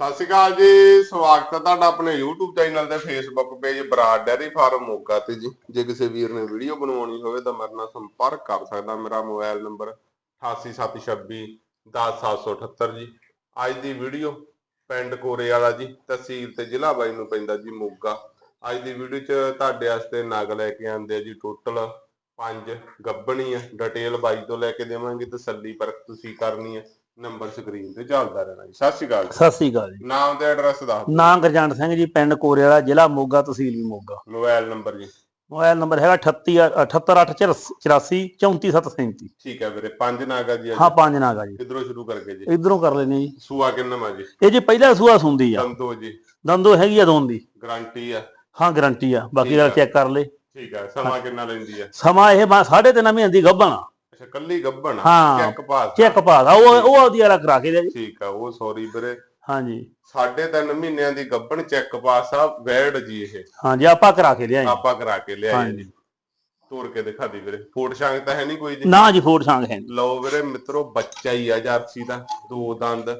ਸਤਿ ਸ਼੍ਰੀ ਅਕਾਲ ਜੀ, ਸਵਾਗਤ ਹੈ ਤੁਹਾਡਾ ਆਪਣੇ YouTube ਚੈਨਲ ਤੇ Facebook page Brar dairy farm Moga ਤੇ ਜੀ। ਜੇ ਕਿਸੇ ਵੀਰ ਨੇ ਵੀਡੀਓ ਬਣਵਾਉਣੀ ਹੋਵੇ ਤਾਂ ਮੇਰੇ ਨਾਲ ਸੰਪਰਕ ਕਰ ਸਕਦਾ। ਮੇਰਾ ਮੋਬਾਈਲ ਨੰਬਰ 8876 10778 ਜੀ। ਅੱਜ ਦੀ ਵੀਡੀਓ ਪਿੰਡ ਕੋਰੇ ਵਾਲਾ ਜੀ, ਤਹਿਸੀਲ ਤੇ ਜ਼ਿਲ੍ਹਾ ਬਾਈ ਨੂੰ ਪੈਂਦਾ ਜੀ ਮੋਗਾ। ਅੱਜ ਦੀ ਵੀਡੀਓ 'ਚ ਤੁਹਾਡੇ ਵਾਸਤੇ ਨਗ ਲੈ ਕੇ ਆਂਦੇ ਆ ਜੀ ਟੋਟਲ ਪੰਜ ਗੱਬਣੀ ਆ। ਡਿਟੇਲ ਬਾਈ ਤੋਂ ਲੈ ਕੇ ਦੇਵਾਂਗੇ ਤਸੱਲੀ ਪਰਖ ਤੁਸੀਂ ਕਰਨੀ ਹੈ ਨੰਬਰ ਸਕਰੀਨ ਤੇ ਚੱਲਦਾ ਰਹਿਣਾ ਜੀ। ਸਤਿ ਸ਼੍ਰੀ ਅਕਾਲ ਜੀ। ਸਤਿ ਸ੍ਰੀ ਅਕਾਲ ਜੀ। ਨਾਮ ਤੇ ਐਡਰੈਸ ਦੱਸ ਦਿਓ। ਨਾਂ ਗੁਰਜੰਟ ਸਿੰਘ ਜੀ ਪਿੰਡ ਕੋਰੇ ਵਾਲਾ ਜ਼ਿਲ੍ਹਾ ਮੋਗਾ ਤਹਿਸੀਲ ਵੀ ਮੋਗਾ। ਮੋਬਾਈਲ ਨੰਬਰ ਜੀ। ਮੋਬਾਈਲ ਨੰਬਰ ਹੈਗਾ 38 78884 34737 ਠੀਕ ਹੈ ਵੀਰੇ ਪੰਜ ਨਾਗਾ ਜੀ ਹਾਂ ਪੰਜ ਨਾਗਾ ਜੀ। ਕਿਧਰੋਂ ਸ਼ੁਰੂ ਕਰਕੇ ਜੀ? ਇਧਰੋਂ ਕਰ ਲੈਨੇ ਜੀ। ਸੂਆ ਕਿੰਨਾ ਮਾ ਜੀ? ਇਹ ਜੀ ਪਹਿਲਾ ਸੂਆ ਸੁੰਦੀ ਆ। ਸੰਤੋ ਜੀ। ਦੰਦੋ ਹੈਗੀ ਆ ਦੋਨ ਦੀ ਗਾਰੰਟੀ ਆ। ਹਾਂ ਗਾਰੰਟੀ ਆ। ਬਾਕੀ ਠੀਕ ਦਾ ਆ। ਚੈੱਕ ਕਰ ਲੈ। ਠੀਕ ਹੈ ਸਮਾਂ ਕਿੰਨਾ ਲੈਂਦੀ ਆ? ਸਮਾਂ ਇਹ ਬਾ- ਸਾਢੇ ਤਿੰਨ ਮਹੀਨੇ ਦੀ ਗੱਭਣ ਅੱਛਾ ਕੱਲੀ ਗੱਬਣ ਹਾਂ। ਚੈੱਕ ਪਾਸ ਚੈੱਕ ਪਾਸ ਆ। ਉਹ ਉਹ ਉਹਦੀ ਵਾਲਾ ਕਰਾ ਕੇ ਦੇ ਜੀ ਠੀਕ ਆ ਉਹ ਸੌਰੀ ਵੀਰੇ। ਹਾਂਜੀ। ਸਾਢੇ ਤਿੰਨ ਮਹੀਨਿਆਂ ਦੀ ਗੱਬਣ ਚੈੱਕ ਪਾਸ ਆ ਵੈੜ ਜੀ ਇਹ। ਹਾਂਜੀ ਆਪਾਂ ਕਰਾ ਕੇ ਲਿਆਏ ਆਪਾਂ ਕਰਾ ਕੇ ਲਿਆਏ ਹਾਂਜੀ। ਜੀ। ਤੋੜ ਕੇ ਦਿਖਾ ਦੀ ਵੀਰੇ। ਫੋਟ ਸ਼ਾਂਗ ਤਾਂ ਹੈ ਨਹੀਂ ਕੋਈ ਜੀ। ਨਾ ਜੀ ਫੋਟ ਸੰਗ ਹੈ ਨੀ। ਲਓ ਵੀਰੇ ਮਿੱਤਰੋ ਬੱਚਾ ਹੀ ਆ ਜਰਸੀ ਦਾ ਦੋ ਦੰਦ।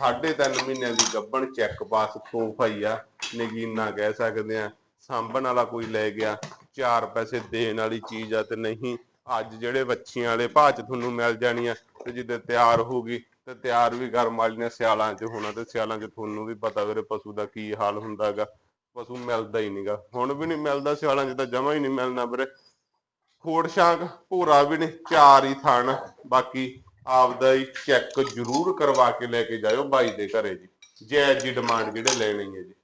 ਮਹੀਨਿਆਂ ਦੀ ਗੱਭਣ ਚੈੱਕ ਪਾਸ ਤੋਹਫਾ ਹੀ ਆ। ਨਗੀਨਾ ਕਹਿ ਸਕਦੇ ਆ। ਸਾਂਭਣ ਵਾਲਾ ਕੋਈ ਲੈ ਗਿਆ। ਚਾਰ ਪੈਸੇ ਦੇਣ ਵਾਲੀ ਚੀਜ਼ ਆ ਤੇ ਨਹੀਂ। ਅੱਜ ਜਿਹੜੇ ਵੱਛੀਆਂ ਵਾਲੇ ਭਾਅ ਚ ਤੁਹਾਨੂੰ ਮਿਲ ਜਾਣੀਆਂ ਤੇ ਜਿੱਦੇ ਤਿਆਰ ਹੋਊਗੀ ਤੇ ਤਿਆਰ ਵੀ ਕਰਮ ਵਾਲੀਆਂ ਸਿਆਲਾਂ 'ਚ ਹੋਣਾ ਤੇ ਸਿਆਲਾਂ 'ਚ ਤੁਹਾਨੂੰ ਵੀ ਪਤਾ ਵੀਰੇ ਪਸ਼ੂ ਦਾ ਕੀ ਹਾਲ ਹੁੰਦਾਗਾ ਪਸ਼ੂ ਮਿਲਦਾ ਹੀ ਨਹੀਂਗਾ ਹੁਣ ਵੀ ਨਹੀਂ ਮਿਲਦਾ ਸਿਆਲਾਂ 'ਚ ਤਾਂ ਜਮਾ ਹੀ ਨਹੀਂ ਮਿਲਣਾ ਵੀਰੇ। ਖੋੜ ਸ਼ਾਂਕ ਭੂਰਾ ਵੀ ਨਹੀਂ ਚਾਰ ਹੀ ਥਣ ਬਾਕੀ ਆਪਦਾ ਹੀ ਚੈੱਕ ਜ਼ਰੂਰ ਕਰਵਾ ਕੇ ਲੈ ਕੇ ਜਾਇਓ ਬਾਈ ਦੇ ਘਰੇ ਜੀ। ਜੈ ਜੀ ਡਿਮਾਂਡ ਜਿਹੜੇ ਲੈਣੀ ਹੈ ਜੀ।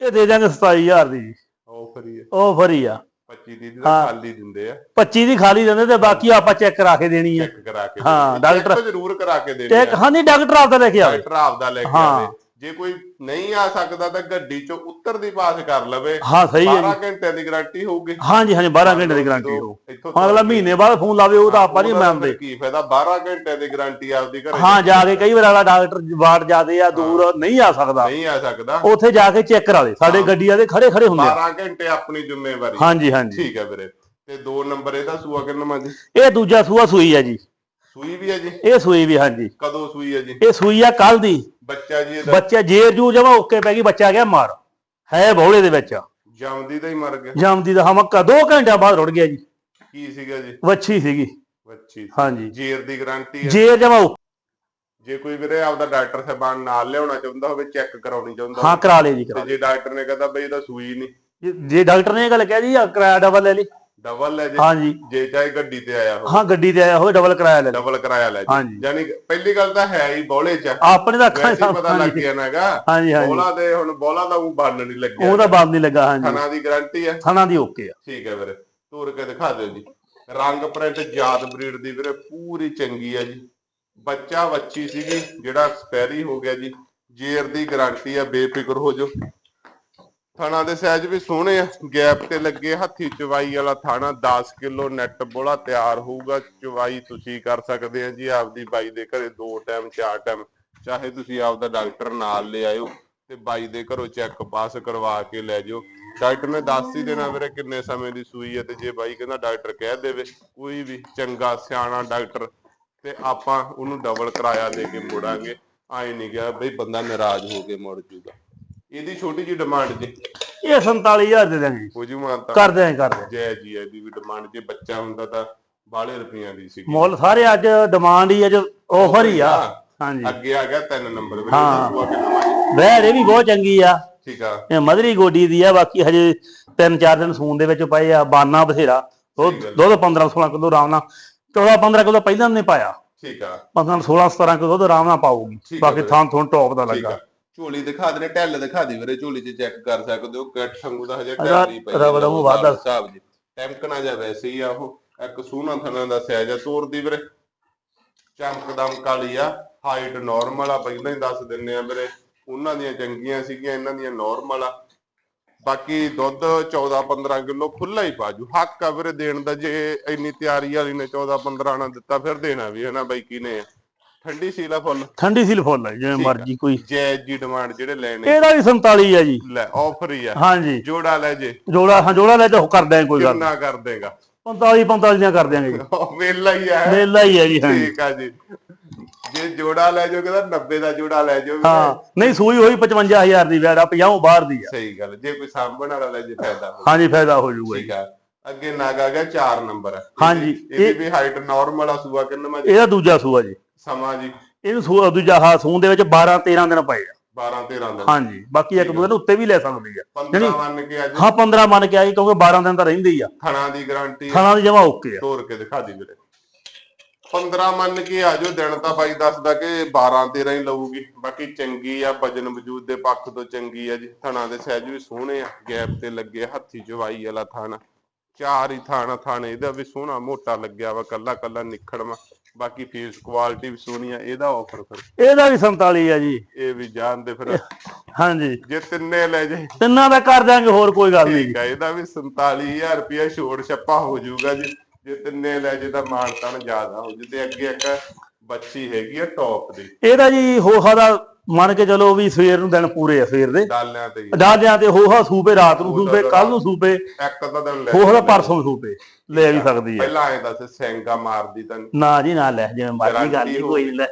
ਇਹ ਦੇ ਦਾਂਗੇ 27000 ਦੀ ਜੀ। ਉਹ ਫਰੀ ਹੈ। ਉਹ ਫਰੀ ਆ। 25 ਦੀ ਤਾਂ ਹਾਂ। ਖਾਲੀ ਦਿੰਦੇ ਆ 25 ਦੀ ਖਾਲੀ ਦਿੰਦੇ ਤੇ ਬਾਕੀ ਆਪਾਂ ਚੈੱਕ ਕਰਾ ਕੇ ਦੇਣੀ ਆ ਚੈੱਕ ਕਰਾ ਕੇ ਹਾਂ। ਡਾਕਟਰ- ਜ਼ਰੂਰ ਕਰਾ ਕੇ ਦੇਣੀ ਚੈੱਕ ਆ ਹਾਂ ਨਹੀਂ ਡਾਕਟਰ ਆਪਦਾ ਲੈ ਕੇ ਆਵੇ ਡਾਕਟਰ ਆਪਦਾ ਲੈ ਕੇ ਹਾਂ। ਆਵੇ ਜੇ ਕੋਈ ਨਹੀਂ ਆ ਸਕਦਾ ਤਾਂ ਗੱਡੀ ਚੋਂ ਉੱਤਰਦੀ ਪਾਸ ਕਰ ਲਵੇ। ਹਾਂ ਸਹੀ ਹੈ 12 ਜੀ ਘੰਟੇ ਦੀ ਗਾਰੰਟੀ ਹੋਊਗੀ। ਹਾਂਜੀ ਹਾਂਜੀ 12 ਘੰਟੇ ਦੀ ਗਾਰੰਟੀ ਹੋ ਹਾਂ ਅਗਲਾ ਮਹੀਨੇ ਬਾਅਦ ਫੋਨ ਲਾਵੇ ਉਹ ਤਾਂ ਆਪਾਂ ਨਹੀਂ ਮੰਨਦੇ। ਕੀ ਫਾਇਦਾ? 12 ਘੰਟੇ ਦੀ ਗਾਰੰਟੀ ਆਪਦੀ ਘਰੇ ਹਾਂ ਜਾ ਕੇ ਕਈ ਵਾਰ ਅਗਲਾ ਡਾਕਟਰ ਵਾਰਡ ਜਾਦੇ ਆ ਦੂਰ ਨਹੀਂ ਆ ਸਕਦਾ। ਨਹੀਂ ਆ ਸਕਦਾ। ਉੱਥੇ ਜਾ ਕੇ ਚੈੱਕ ਕਰਾ ਦੇ ਸਾਡੇ ਹਾਂ। ਗੱਡੀਆਂ ਦੇ ਖੜੇ ਖੜੇ ਹੁੰਦੇ ਆ। 12 ਘੰਟੇ ਆਪਣੀ ਜ਼ਿੰਮੇਵਾਰੀ। ਹਾਂਜੀ ਹਾਂਜੀ। ਠੀਕ ਹੈ ਵੀਰੇ। ਤੇ ਦੋ ਨੰਬਰ ਇਹਦਾ ਸੂਆ ਕਿੰਨਾ ਮਾ ਜੀ ਇਹ ਦੂਜਾ ਸੂਆ ਸੂਈ ਆ ਜੀ। ਸੂਈ ਵੀ ਹੈ ਜੀ? ਇਹ ਸੂਈ ਵੀ ਹਾਂਜੀ। ਕਦੋਂ ਸੂਈ ਹੈ ਜੀ? ਇਹ ਸੂਈ ਆ ਕੱਲ ਦੀ। ਬੱਚਾ ਜੀ ਇਹਦਾ? ਬੱਚਾ ਜੇਰ ਜੂ ਜਮਾ ਓਕੇ ਪੈ ਗਈ ਬੱਚਾ ਗਿਆ ਮਾਰ। ਹੈ ਬੌਲੇ ਦੇ ਵਿੱਚ। ਜੰਮਦੀ ਦਾ ਹੀ ਮਰ ਗਿਆ। ਜੰਮਦੀ ਦਾ ਹਮਕਾ 2 ਘੰਟਿਆਂ ਬਾਅਦ ਰੁੜ ਗਿਆ ਜੀ। ਕੀ ਸੀਗਾ ਜੀ? ਵੱਛੀ ਸੀਗੀ। ਬੱਚੀ ਹਾਂਜੀ। ਜੇਰ ਦੀ ਗਾਰੰਟੀ ਹੈ। ਜੇਰ ਜਮਾ ਜੇ ਕੋਈ ਵੀਰੇ ਆਪਦਾ ਡਾਕਟਰ ਸਾਹਿਬਾਨ ਨਾਲ ਲਿਆਉਣਾ ਚਾਹੁੰਦਾ ਹੋਵੇ ਚੈੱਕ ਕਰਾਉਣੀ ਚਾਹੁੰਦਾ ਹਾਂ ਕਰਾ ਲਈ ਜੀ ਕਰਾ ਜੇ ਡਾਕਟਰ ਨੇ ਕਹਤਾ ਬਈ ਇਹਦਾ ਸੂਈ ਨਹੀਂ। ਜੇ ਡਾਕਟਰ ਨੇ ਇਹ ਗੱਲ ਕਹਿ ਜੀ ਆ ਕਿਰਾਇਆ ਡਬਲ ਲੈ ਲਈ। ਡਬਲ ਲੈ ਜੇ ਹਾਂਜੀ। ਜੇ ਚਾਹੇ ਗੱਡੀ ਤੇ ਆਇਆ ਹੋਵੇ। ਹਾਂ ਗੱਡੀ ਤੇ ਆਇਆ ਹੋਵੇ ਡਬਲ ਕਿਰਾਇਆ ਲੈ ਡਬਲ ਕਿਰਾਇਆ ਲੈ ਜੇ। ਹਾਂਜੀ। ਯਾਨੀ ਕਿ ਪਹਿਲੀ ਗੱਲ ਤਾਂ ਹੈ ਹੀ ਬੋਲੇ ਚ। ਆਪਣੇ ਤਾਂ ਅੱਖਾਂ ਵੈਸੇ ਹੀ ਪਤਾ ਲੱਗ ਗਿਆ ਨਾਗਾ ਹਾਂਜੀ ਹਾਂਜੀ। ਬੋਲਾ ਤੇ ਹੁਣ ਬੋਲਾ ਦਾ ਉਹ ਬੰਨ ਨਹੀਂ ਲੱਗਿਆ। ਉਹ ਤਾਂ ਬੰਦ ਨਹੀਂ ਲੱਗਾ ਹਾਂਜੀ। ਥਣਾ ਦੀ ਗਾਰੰਟੀ ਹੈ। ਥਣਾ ਦੀ ਓਕੇ ਆ। ਠੀਕ ਹੈ ਵੀਰੇ। ਤੋਰ ਕੇ ਦਿਖਾ ਦਿਓ ਜੀ। ਰੰਗ ਪ੍ਰਿੰਟ ਜਾਤ ਬਰੀਡ ਦੀ ਵੀਰੇ ਪੂਰੀ ਚੰਗੀ ਹੈ ਜੀ। ਬੱਚਾ ਬੱਚੀ ਸੀਗੀ ਜਿਹੜਾ ਐਕਸਪਾਇਰੀ ਹੋ ਗਿਆ ਜੀ। ਜੇਰ ਦੀ ਗਾਰੰਟੀ ਆ ਬੇਫਿਕਰ ਹੋ ਜਾਓ। ਥਾਣਾ ਦੇ ਸਾਈਜ਼ ਵੀ ਸੋਹਣੇ ਆ। ਗੈਪ ਤੇ ਲੱਗੇ ਹੱਥੀ ਚਵਾਈ ਵਾਲਾ ਥਾਣਾ 10 ਕਿਲੋ ਨੈਟ ਬੋਲਾ ਤਿਆਰ ਹੋਊਗਾ। ਚਵਾਈ ਤੁਸੀਂ ਕਰ ਸਕਦੇ ਆ ਜੀ ਆਪਦੀ ਬਾਈ ਦੇ ਘਰੇ ਦੋ ਟਾਈਮ ਚਾਰ ਟਾਈਮ ਚਾਹੇ ਤੁਸੀਂ ਆਪਦਾ ਡਾਕਟਰ ਨਾਲ ਲੈ ਆਇਓ ਤੇ ਬਾਈ ਦੇ ਘਰੋਂ ਚੈੱਕ ਪਾਸ ਕਰਵਾ ਕੇ ਲੈ ਜਾਓ ਡਾਕਟਰ ਨੇ ਦੱਸ ਹੀ ਦੇਣਾ ਵੀਰੇ ਕਿੰਨੇ ਸਮੇਂ ਦੀ ਸੂਈ ਹੈ ਤੇ ਜੇ ਬਾਈ ਕਹਿੰਦਾ ਡਾਕਟਰ ਕਹਿ ਦੇਵੇ, ਕੋਈ ਵੀ ਚੰਗਾ ਸਿਆਣਾ ਡਾਕਟਰ ਤੇ ਆਪਾਂ ਉਹਨੂੰ ਡਬਲ ਕਿਰਾਇਆ ਦੇ ਕੇ ਮੋੜਾਂਗੇ। ਆਏ ਨਹੀਂ ਗਿਆ ਬਈ ਬੰਦਾ ਨਾਰਾਜ਼ ਹੋ ਕੇ ਮੁੜ ਜੂਗਾ। ਇਹਦੀ ਛੋਟੀ ਜੀ ਡਿਮਾਂਡ ਜੀ। ਇਹ 47000 ਦੇ ਦਾਂਗੇ। ਹੋ ਜੂ ਮਾਨਤਾ ਕਰ ਦਿਆਂ ਕਰਦੇ ਜੈ ਜੀ ਇਹਦੀ ਵੀ ਡਿਮਾਂਡ ਜੇ ਬੱਚਾ ਹੁੰਦਾ ਤਾਂ ਬਾਲੇ ਰੁਪਈਆਂ ਦੀ ਸੀ ਮੁੱਲ ਸਾਰੇ ਅੱਜ ਡਿਮਾਂਡ ਹੀ ਅੱਜ ਆਫਰ ਹੀ ਆ। ਹਾਂਜੀ। ਅੱਗੇ ਆ ਗਿਆ ਤਿੰਨ ਨੰਬਰ। ਵੀਰੇ ਹਾਂ। ਵਾ ਜੀ? ਵੈੜ ਇਹ ਵੀ ਬਹੁਤ ਚੰਗੀ ਆ। ਠੀਕ ਆ। ਇਹ ਮਧਰੀ ਗੋਡੀ ਦੀ ਆ ਬਾਕੀ ਹਜੇ ਤਿੰਨ ਚਾਰ ਦਿਨ ਸੂਨ ਦੇ ਵਿੱਚ ਪਏ ਆ ਬਾਨਾ ਬਥੇਰਾ। ਦੁੱਧ ਸਹੀ ਗੱਲ। ਦੁੱਧ 15 16 ਕਿਲੋ ਆਰਾਮ ਨਾਲ। 14 15 ਕਿਲੋ ਪਹਿਲਾਂ ਨੇ ਪਾਇਆ। ਠੀਕ ਆ। 15 16 17 ਕਿਲੋ ਦੁੱਧ ਆਰਾਮ ਨਾਲ ਆ ਬਾਕੀ ਵੀਰੇ। ਥਾਂ ਥੋਂ ਟੌਪ ਦਾ ਲੱਗਾ। ਝੋਲੀ ਦਿਖਾ ਦੇ ਢੱਲ ਦਿਖਾ ਦੇ ਵੀਰੇ ਝੋਲੀ 'ਚ ਚੈੱਕ ਕਰ ਸਕਦੇ ਹੋ ਗੱਠ ਵਾਂਗੂ ਦਾ ਹਜੇ ਢੱਲ ਨਹੀਂ ਪਈ ਰਬੜ ਵਾਂਗੂ ਵਾਧਾ। ਹਿਸਾਬ ਜੀ। ਟੈਂਕਣਾ ਜਾਂ ਵੈਸੇ ਹੀ ਆ ਉਹ ਇੱਕ ਸੋਹਣਾ ਥਣਾ ਦਾ ਸਾਈਜ਼ ਆ ਤੋਰ ਦੀ ਵੀਰੇ। ਚਮਕਦਮ ਕਾਲੀ ਆ ਹਾਈਟ ਨਾਰਮਲ ਆ ਪਹਿਲਾਂ ਹੀ ਦੱਸ ਦਿੰਨੇ ਆ ਵੀਰੇ। ਉਹਨਾਂ ਦੀਆਂ ਚੰਗੀਆਂ ਸੀਗੀਆਂ ਇਹਨਾਂ ਦੀਆਂ ਨਾਰਮਲ ਆ। ਬਾਕੀ ਦੁੱਧ 14 15 ਕਿਲੋ ਖੁੱਲਾ ਹੀ ਪਾਜੂ। ਹੱਕ ਆ ਵੀਰੇ ਦੇਣ ਦਾ ਜੇ ਇੰਨੀ ਤਿਆਰੀ ਵਾਲੀ ਨੇ 14 15 ਨਾ ਦਿੱਤਾ ਫਿਰ ਦੇਣਾ ਵੀ ਹੈ ਨਾ ਬਾਈ ਕੀ ਨੇ ਠੰਡੀ ਸੀਲਾ ਫੁੱਲ? ਠੰਡੀ ਸੀਲ ਫੁੱਲ ਹੈ ਜਿਵੇਂ। ਮਰਜ਼ੀ ਕੋਈ। ਜੈ ਜੀ ਡਿਮਾਂਡ ਜਿਹੜੇ ਲੈਣੇ। ਇਹਦਾ ਵੀ 47 ਆ ਜੀ। ਲੈ ਆਫਰ ਹੀ ਆ। ਹਾਂਜੀ। ਜੋੜਾ ਲੈ ਜੇ। ਜੋੜਾ ਹਾਂ ਜੋੜਾ ਲੈ ਤਾਂ ਕਰ ਦਿਆਂ ਕੋਈ ਗੱਲ ਕਿੰਨਾ ਕਰ ਦੇਗਾ। 45 45 ਦੀਆਂ ਕਰ ਦਿਆਂਗੇ ਜੀ। ਵੇਲਾ ਹੀ ਆ। ਮੇਲਾ ਹੀ ਹੈ ਜੀ ਠੀਕ ਆ ਜੀ। ਜੇ ਜੋੜਾ ਲੈ ਜਾਓ ਕਹਿੰਦਾ 90 ਦਾ ਜੋੜਾ ਲੈ ਜਾਓ। ਹਾਂ ਨਹੀਂ ਸੂਈ ਹੋਈ 55000 ਦੀ ਵੈੜ ਆ 50 ਬਾਹਰ ਦੀ ਆ। ਸਹੀ ਗੱਲ ਜੇ ਕੋਈ ਸਾਂਭਣ ਵਾਲਾ ਲੈ ਜੇ ਫਾਇਦਾ ਹੋ ਹਾਂਜੀ ਫਾਇਦਾ ਹੋ ਜਾਊਗਾ ਜੀ। ਠੀਕ ਆ। ਅੱਗੇ ਨਾਗ ਗਿਆ 4 ਨੰਬਰ ਹਾਂਜੀ, ਇਹਦੀ ਇਹ- ਵੀ ਹਾਈਟ ਨਾਰਮਲ ਆ ਸੂਆ ਕਿੰਨਾ ਜੀ ਇਹਦਾ ਦੂਜਾ ਸੂਆ ਜੀ। ਸਮਾਂ ਜੀ। ਇਹਨੂੰ ਸੂ- ਦੂਜਾ ਹਾ ਸੂਣ ਦੇ ਵਿੱਚ 12 13 ਦਿਨ ਪਏ ਆ। 12 13 ਦਿਨ। ਹਾਂਜੀ ਬਾਕੀ ਇੱਕ ਦੋ ਦਿਨ ਉੱਤੇ ਵੀ ਲੈ ਸਕਦੀ ਆ। 15 ਮੰਨ ਕੇ ਅੱਜ ਹਾਂ 15 ਮੰਨ ਕੇ ਆਈ ਕਿਉਂਕਿ 12 ਦਿਨ ਤਾਂ ਰਹਿੰਦੇ ਹੀ ਆ। ਥਣਾ ਦੀ ਗਾਰੰਟੀ ਖਾਣਾ ਦੀ ਜਮਾ ਓਕੇ ਆ। ਤੋੜ ਕੇ ਦਿਖਾ ਦੀ ਵੀਰੇ। 15 ਮੰਨ ਕੇ ਆ ਜਾਓ ਦਿਨ ਤਾਂ ਬਾਈ ਦੱਸਦਾ ਕਿ 12 13 ਹੀ ਲਊਗੀ। ਬਾਕੀ ਚੰਗੀ ਆ ਵਜਨ ਵਜੂਦ ਦੇ ਪੱਖ ਤੋਂ ਚੰਗੀ ਆ ਜੀ। ਥਣਾ ਦੇ ਸਹਿਜ ਵੀ ਸੋਹਣੇ ਆ। ਗੈਪ ਤੇ ਲੱਗੇ ਹੱਥੀ ਜਵਾਈ ਵਾਲਾ ਥਾਣਾ। ਚਾਰ ਹੀ ਥਾਣਾ ਥਾਣੇ ਇਹਦਾ ਵੀ ਸੋਹਣਾ ਮੋਟਾ ਲੱਗਿਆ ਵਾ ਕੱਲਾ ਕੱਲਾ ਨਿਖੜਵਾ ਬਾਕੀ ਫੇਸ ਕੁਆਲਿਟੀ ਵੀ ਸੋਹਣੀ ਆ ਇਹਦਾ ਆਫਰ ਫਿਰ। ਇਹਦਾ ਵੀ 47 ਆ ਜੀ। ਇਹ ਵੀ ਜਾਣਦੇ ਫਿਰ। ਹਾਂਜੀ। ਜੇ ਤਿੰਨੇ ਲੈ ਜੇ। ਤਿੰਨਾਂ ਦਾ ਕਰ ਦਿਆਂਗੇ ਹੋਰ ਕੋਈ ਗੱਲ ਨਹੀਂ ਠੀਕ ਆ ਇਹਦਾ ਵੀ 47000 ਰੁਪਇਆ ਛੋੜ ਛੱਪਾ ਹੋ ਜਾਊਗਾ ਜੀ। ਜੇ ਤਿੰਨੇ ਲੈ ਜੇ ਤਾਂ ਮਾਨ ਤਾਨ ਜ਼ਿਆਦਾ ਹੋ ਜੂ ਤੇ ਅੱਗੇ ਇੱਕ ਬੱਚੀ ਹੈਗੀ ਆ ਟੌਪ ਦੀ। ਇਹਦਾ ਜੀ ਹੋਹਾ ਦਾ ਮੰਨ ਕੇ ਚਲੋ ਵੀ ਸਵੇਰ ਨੂੰ ਦਿਨ ਪੂਰੇ ਆ ਸਵੇਰ ਦੇ। ਡਾਲਿਆਂ ਤੇ ਹੀ। ਡਾਲਿਆਂ ਤੇ ਹੋਹਾ ਸੂਪੇ ਰਾਤ ਨੂੰ ਸੂਪੇ ਕੱਲ ਨੂੰ ਸੂਪੇ ਇੱਕ ਤਾਂ ਦਿਨ ਲੈ ਹੋਹਾ ਪਰਸੋਂ ਸੂਪੇ ਲੈ ਵੀ ਸਕਦੀ ਆ। ਪਹਿਲਾਂ ਐ ਦੱਸ ਸੈਂਗਾ ਮਾਰਦੀ ਤਾਂ ਨਾ ਜੀ ਨਾ ਲੈ ਜਿਵੇਂ ਮਰਜ਼ੀ ਗੱਲ ਨਹੀਂ ਕੋਈ ਲੈ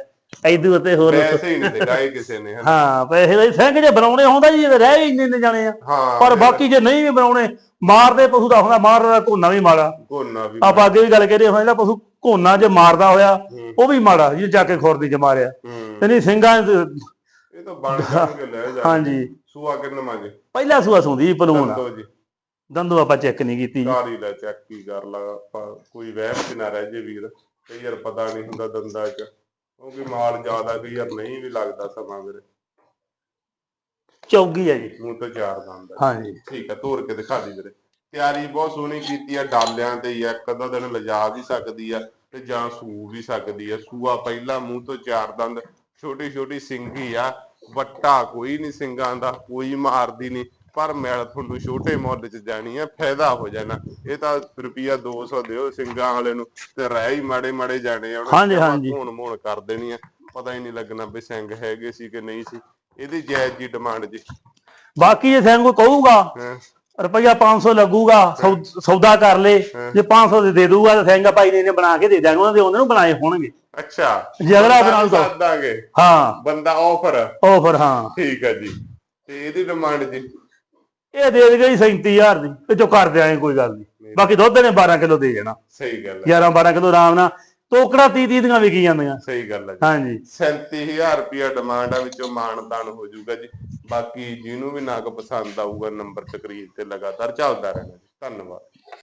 ਐਦੂ ਤੇ ਹੋਰ ਵੈਸੇ ਹੀ ਨਹੀਂ ਦਿਖਾਏ ਕਿਸੇ ਨੇ। ਹਾਂ ਪੈਸੇ ਦੇ ਸਿੰਘ ਜੇ ਬਣਾਉਣੇ ਹੁੰਦਾ ਜੀ ਰਹਿ ਹੀ ਇੰਨੇ ਇੰਨੇ ਜਾਣੇ ਆ। ਹਾਂ ਪਰ ਬਾਕੀ ਜੇ ਨਹੀਂ ਵੀ ਬਣਾਉਣੇ ਮਾਰਦੇ ਪਸ਼ੂ ਦਾ ਹੁੰਦਾ ਮਾਰਦਾ ਘੋਨਾ ਵੀ ਮਾੜਾ। ਕੋਨਾ ਵੀ ਆਪਾਂ ਅੱਗੇ ਵੀ ਗੱਲ ਕਰੀਏ ਹੁਣ ਜਿਹੜਾ ਪਸ਼ੂ ਘੋਨਾ ਜੇ ਮਾਰਦਾ ਹੋਇਆ ਹੂੰ। ਉਹ ਵੀ ਮਾੜਾ ਜੀ ਜਾ ਕੇ ਖੁਰਦੀ ਚ ਮਾਰਿਆ। ਹੂੰ। ਤੇ ਨਹੀਂ ਸਿੰਘਾਂ ਇਹ ਤਾਂ ਬਣ ਜਾਣਗੇ ਲੈ ਜਾ ਹਾਂਜੀ। ਸੂਆ ਕਿੰਨਾ ਮੰਗੇ ਪਹਿਲਾ ਸੂਆ ਸੁੰਦੀ ਪਲੂਣ ਦੋ। ਦੰਦੂ ਆਪਾਂ ਚੈੱਕ ਨਹੀਂ ਕੀਤੀ ਜੀ। ਕਾਰ ਹੀ ਲੈ ਚੈੱਕ ਕੀ ਕਰ ਲਾ ਆਪਾਂ ਕੋਈ ਵਹਿਮ ਚ ਨਾ ਰਹਿ ਜੇ ਵੀਰ। ਕਈ ਯਾਰ ਪਤਾ ਨਹੀਂ ਹੁੰਦਾ ਦੰਦਾਂ ਚ। ਕਿਉਂਕਿ ਮਾਲ ਜ਼ਿਆਦਾ ਕਈ ਯਾਰ ਨਹੀਂ ਵੀ ਲੱਗਦਾ ਸਮਾਂ ਵੀਰੇ। ਚੌਗੀ ਆ ਜੀ। ਮੂੰਹ ਤੋਂ ਚਾਰ ਦੰਦ। ਹਾਂਜੀ। ਠੀਕ ਆ ਤੋੜ ਕੇ ਦਿਖਾ ਦੀ ਵੀਰੇ। ਤਿਆਰੀ ਬਹੁਤ ਸੋਹਣੀ ਕੀਤੀ ਆ ਡਾਲਿਆਂ ਤੇ ਹੀ ਆ, ਇੱਕ ਅੱਧਾ ਦਿਨ ਲਿਜਾ ਵੀ ਸਕਦੀ ਆ ਤੇ ਜਾਂ ਸੂ ਵੀ ਸਕਦੀ ਆ। ਸੂਆ ਪਹਿਲਾ ਮੂੰਹ ਤੋਂ ਚਾਰ ਦੰਦ ਛੋਟੀ ਛੋਟੀ ਸਿੰਗੀ ਆ ਵੱਟਾ ਕੋਈ ਨਹੀਂ ਸਿੰਗਾਂ ਦਾ ਕੋਈ ਮਾਰਦੀ ਨਹੀਂ ਪਰ ਮੈਲ ਤੁਹਾਨੂੰ ਛੋਟੇ ਮੁੱਲ ਚ ਜਾਣੀ ਆ ਫਾਇਦਾ ਹੋ ਜਾਣਾ ਇਹ ਤਾਂ ਰੁਪਿਆ 200 ਦਿਓ ਸਿੰਗਾਂ ਵਾਲੇ ਨੂੰ ਤੇ ਰਹਿ ਹੀ ਮਾੜੇ ਮਾੜੇ ਜਾਣੇ ਆ ਹਾਂਜੀ, ਹਾਂਜੀ। ਮੋਣ ਮੋਣ ਕਰ ਦੇਣੀ ਆ ਪਤਾ ਹੀ ਨਹੀਂ ਲੱਗਣਾ ਵੀ ਸਿੰਘ ਹੈਗੇ ਸੀ ਕਿ ਨਹੀਂ ਸੀ ਇਹਦੀ ਜਾਇਜ਼ ਜੀ ਡਿਮਾਂਡ ਜੀ ਬਾਕੀ ਜੇ ਸਿੰਘ ਕੋਈ ਕਹੂਗਾ। ਰੁਪਈਆ 500 ਲੱਗੂਗਾ ਸੌ- ਸੌਦਾ ਕਰ ਲੇ। ਜੇ 500 ਦੇ ਦੇ ਦੂਗਾ ਤਾਂ ਸਿੰਘ ਭਾਈ ਨੇ ਇਹਨੇ ਬਣਾ ਕੇ ਦੇ ਦਿਆਂਗੇ ਉਹਨਾਂ ਦੇ ਉਹਨਾਂ ਨੂੰ ਬਣਾਏ ਹੋਣਗੇ। ਅੱਛਾ। ਜੇ ਅਗਲਾ ਬੰਦਾ ਬਣਾ ਲਊਗਾ। ਸੱਦ ਦਾਂਗੇ। ਹਾਂ। ਬੰਦਾ ਆਫਰ ਆਫਰ ਹਾਂ। ਠੀਕ ਹੈ ਜੀ। ਤੇ ਇਹਦੀ ਡਿਮਾਂਡ ਜੀ? ਇਹ ਦੇ ਦੇ ਗਈ 37000 ਦੀ ਇਹ ਚੋਂ ਕਰ ਦਿਆਂਗੇ ਕੋਈ ਗੱਲ ਨਹੀਂ। ਬਾਕੀ ਦੁੱਧ ਨੇ 12 ਕਿਲੋ ਦੇ ਜਾਣਾ ਸਹੀ ਗੱਲ ਹੈ। 11 12 ਕਿਲੋ ਆਰਾਮ ਨਾਲ। ਤੋਕੜਾ 30 30 ਦੀਆਂ ਵਿਕੀ ਜਾਂਦੀਆਂ। ਸਹੀ ਗੱਲ ਹੈ ਜੀ। ਹਾਂਜੀ। 37000 ਰੁਪਿਆ ਡਿਮਾਂਡ ਆ ਵਿੱਚੋਂ ਮਾਨਦਾਨ ਹੋ ਜਾਊਗਾ ਜੀ। ਬਾਕੀ ਜਿਹਨੂੰ ਵੀ ਨਾਗ ਪਸੰਦ ਆਊਗਾ ਨੰਬਰ ਸਕਰੀਨ ਤੇ ਲਗਾਤਾਰ ਚੱਲਦਾ ਰਹਿਣਾ ਜੀ। ਧੰਨਵਾਦ।